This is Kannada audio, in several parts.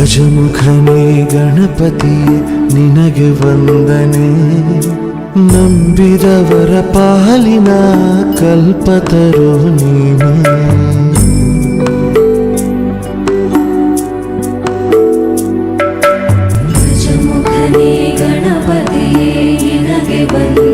ಗಜಮುಖನೇ ಗಣಪತಿ ನಿನಗೆ ವಂದನೆ. ನಂಬಿದವರ ಪಾಲಿನ ಕಲ್ಪತರು ನೀನೆ. ಗಣಪತಿ ನಿನಗೆ ವಂದನೆ.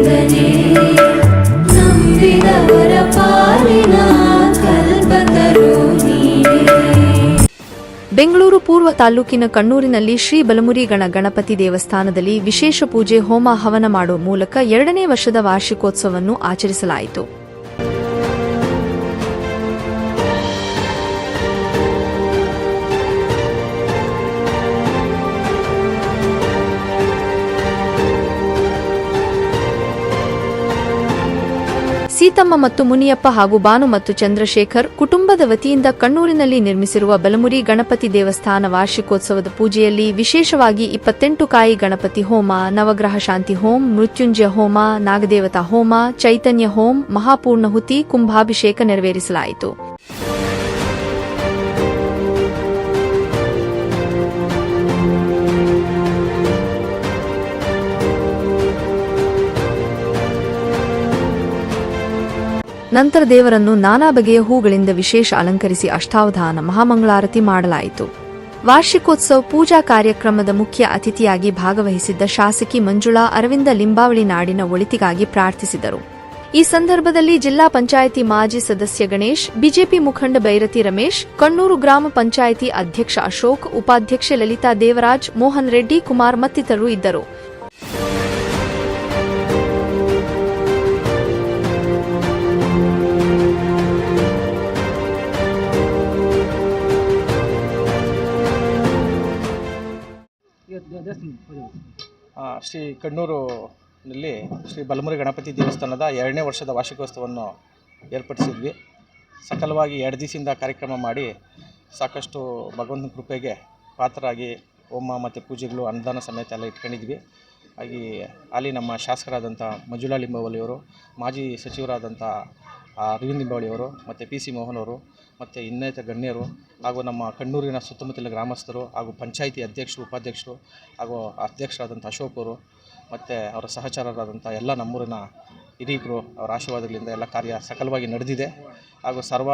ಬೆಂಗಳೂರು ಪೂರ್ವ ತಾಲೂಕಿನ ಕಣ್ಣೂರಿನಲ್ಲಿ ಶ್ರೀ ಬಲಮುರಿ ಗಣ ಗಣಪತಿ ದೇವಸ್ಥಾನದಲ್ಲಿ ವಿಶೇಷ ಪೂಜೆ ಹೋಮ ಹವನ ಮಾಡುವ ಮೂಲಕ ಎರಡನೇ ವರ್ಷದ ವಾರ್ಷಿಕೋತ್ಸವವನ್ನು ಆಚರಿಸಲಾಯಿತು. ಸೀತಮ್ಮ ಮತ್ತು ಮುನಿಯಪ್ಪ ಹಾಗೂ ಬಾನು ಮತ್ತು ಚಂದ್ರಶೇಖರ್ ಕುಟುಂಬದ ವತಿಯಿಂದ ಕಣ್ಣೂರಿನಲ್ಲಿ ನಿರ್ಮಿಸಿರುವ ಬಲಮುರಿ ಗಣಪತಿ ದೇವಸ್ಥಾನ ವಾರ್ಷಿಕೋತ್ಸವದ ಪೂಜೆಯಲ್ಲಿ ವಿಶೇಷವಾಗಿ ಇಪ್ಪತ್ತೆಂಟು ಕಾಯಿ ಗಣಪತಿ ಹೋಮ, ನವಗ್ರಹ ಶಾಂತಿ ಹೋಮ್, ಮೃತ್ಯುಂಜಯ ಹೋಮ, ನಾಗದೇವತಾ ಹೋಮ, ಚೈತನ್ಯ ಹೋಮ್, ಮಹಾಪೂರ್ಣಹುತಿ, ಕುಂಭಾಭಿಷೇಕ ನೆರವೇರಿಸಲಾಯಿತು. ನಂತರ ದೇವರನ್ನು ನಾನಾ ಬಗೆಯ ಹೂಗಳಿಂದ ವಿಶೇಷ ಅಲಂಕರಿಸಿ ಅಷ್ಟಾವಧಾನ ಮಹಾಮಂಗಳಾರತಿ ಮಾಡಲಾಯಿತು. ವಾರ್ಷಿಕೋತ್ಸವ ಪೂಜಾ ಕಾರ್ಯಕ್ರಮದ ಮುಖ್ಯ ಅತಿಥಿಯಾಗಿ ಭಾಗವಹಿಸಿದ್ದ ಶಾಸಕಿ ಮಂಜುಳಾ ಅರವಿಂದ ಲಿಂಬಾವಳಿ ನಾಡಿನ ಒಳಿತಿಗಾಗಿ ಪ್ರಾರ್ಥಿಸಿದರು. ಈ ಸಂದರ್ಭದಲ್ಲಿ ಜಿಲ್ಲಾ ಪಂಚಾಯಿತಿ ಮಾಜಿ ಸದಸ್ಯ ಗಣೇಶ್, ಬಿಜೆಪಿ ಮುಖಂಡ ಬೈರತಿ ರಮೇಶ್, ಕಣ್ಣೂರು ಗ್ರಾಮ ಪಂಚಾಯಿತಿ ಅಧ್ಯಕ್ಷ ಅಶೋಕ್, ಉಪಾಧ್ಯಕ್ಷೆ ಲಲಿತಾ ದೇವರಾಜ್, ಮೋಹನ್ ರೆಡ್ಡಿ, ಕುಮಾರ್ ಮತ್ತಿತರರು ಇದ್ದರು. ಶ್ರೀ ಕಣ್ಣೂರಿನಲ್ಲಿ ಶ್ರೀ ಬಲಮುರಿ ಗಣಪತಿ ದೇವಸ್ಥಾನದ ಎರಡನೇ ವರ್ಷದ ವಾರ್ಷಿಕೋತ್ಸವವನ್ನು ಏರ್ಪಡಿಸಿದ್ವಿ. ಸಕಲವಾಗಿ ಎರಡು ದಿವಸದಿಂದ ಕಾರ್ಯಕ್ರಮ ಮಾಡಿ ಸಾಕಷ್ಟು ಭಗವಂತನ ಕೃಪೆಗೆ ಪಾತ್ರರಾಗಿ ಹೋಮ ಮತ್ತು ಪೂಜೆಗಳು, ಅನುದಾನ ಸಮೇತ ಎಲ್ಲ ಇಟ್ಕೊಂಡಿದ್ವಿ. ಹಾಗೆ ಅಲ್ಲಿ ನಮ್ಮ ಶಾಸಕರಾದಂಥ ಮಂಜುಳಾ ಲಿಂಬಾವಳಿಯವರು ಮಾಜಿ ಸಚಿವರಾದಂಥ ಅರವಿಂದ್ ಲಿಂಬಾವಳಿಯವರು ಮತ್ತು ಪಿ ಸಿ ಮೋಹನ್ ಅವರು, ಮತ್ತು ಇನ್ನಿತರ ಗಣ್ಯರು, ಹಾಗೂ ನಮ್ಮ ಕಣ್ಣೂರಿನ ಸುತ್ತಮುತ್ತಲಿನ ಗ್ರಾಮಸ್ಥರು, ಹಾಗೂ ಪಂಚಾಯಿತಿ ಅಧ್ಯಕ್ಷರು, ಉಪಾಧ್ಯಕ್ಷರು, ಹಾಗೂ ಅಧ್ಯಕ್ಷರಾದಂಥ ಅಶೋಕ್ ಅವರು, ಮತ್ತು ಅವರ ಸಹಚರರಾದಂಥ ಎಲ್ಲ ನಮ್ಮೂರಿನ ಹಿರಿಯರು, ಅವರ ಆಶೀರ್ವಾದಗಳಿಂದ ಎಲ್ಲ ಕಾರ್ಯ ಸಕಲವಾಗಿ ನಡೆದಿದೆ. ಹಾಗೂ ಸರ್ವ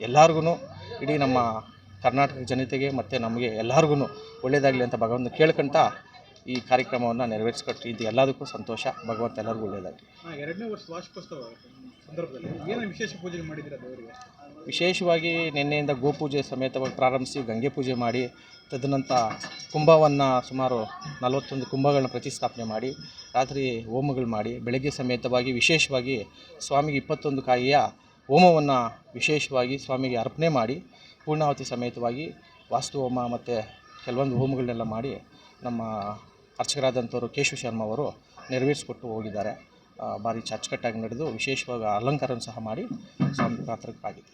ಎಲ್ಲರಿಗೂ ಇಡೀ ನಮ್ಮ ಕರ್ನಾಟಕ ಜನತೆಗೆ, ಮತ್ತು ನಮಗೆ ಎಲ್ಲರಿಗೂ ಒಳ್ಳೆಯದಾಗಲಿ ಅಂತ ಭಗವಂತ ಕೇಳ್ಕೊಂತ ಈ ಕಾರ್ಯಕ್ರಮವನ್ನು ನೆರವೇರಿಸ್ಕೊಟ್ಟು ಇದು ಎಲ್ಲದಕ್ಕೂ ಸಂತೋಷ. ಭಗವಂತ ಎಲ್ಲರಿಗೂ ಒಳ್ಳೆಯದಾಗಲಿ. ಎರಡನೇ ವರ್ಷ ವಾರ್ಷಿಕೋತ್ಸವ ಸಂದರ್ಭದಲ್ಲಿ ಏನು ವಿಶೇಷ ಪೂಜೆ ದೇವರಿಗೆ? ವಿಶೇಷವಾಗಿ ನಿನ್ನೆಯಿಂದ ಗೋಪೂಜೆ ಸಮೇತವಾಗಿ ಪ್ರಾರಂಭಿಸಿ ಗಂಗೆ ಪೂಜೆ ಮಾಡಿ, ತದನಂತರ ಕುಂಭವನ್ನು ಸುಮಾರು ನಲವತ್ತೊಂದು ಕುಂಭಗಳನ್ನ ಪ್ರತಿಷ್ಠಾಪನೆ ಮಾಡಿ, ರಾತ್ರಿ ಹೋಮಗಳು ಮಾಡಿ, ಬೆಳಗ್ಗೆ ಸಮೇತವಾಗಿ ವಿಶೇಷವಾಗಿ ಸ್ವಾಮಿಗೆ ಇಪ್ಪತ್ತೊಂದು ಕಾಯಿಯ ಹೋಮವನ್ನು ವಿಶೇಷವಾಗಿ ಸ್ವಾಮಿಗೆ ಅರ್ಪಣೆ ಮಾಡಿ, ಪೂರ್ಣಾವತಿ ಸಮೇತವಾಗಿ ವಾಸ್ತು ಹೋಮ ಮತ್ತು ಕೆಲವೊಂದು ಹೋಮಗಳನ್ನೆಲ್ಲ ಮಾಡಿ ನಮ್ಮ ಅರ್ಚಕರಾದಂಥವರು ಕೇಶವ ಶರ್ಮ ಅವರು ನೆರವೇರಿಸಿಕೊಟ್ಟು ಹೋಗಿದ್ದಾರೆ. ಭಾರಿ ಅಚ್ಚುಕಟ್ಟಾಗಿ ನಡೆದು ವಿಶೇಷವಾಗಿ ಅಲಂಕಾರವನ್ನು ಸಹ ಮಾಡಿ ಸ್ವಾಮಿ ಪಾತ್ರಕ್ಕಾಗಿದೆ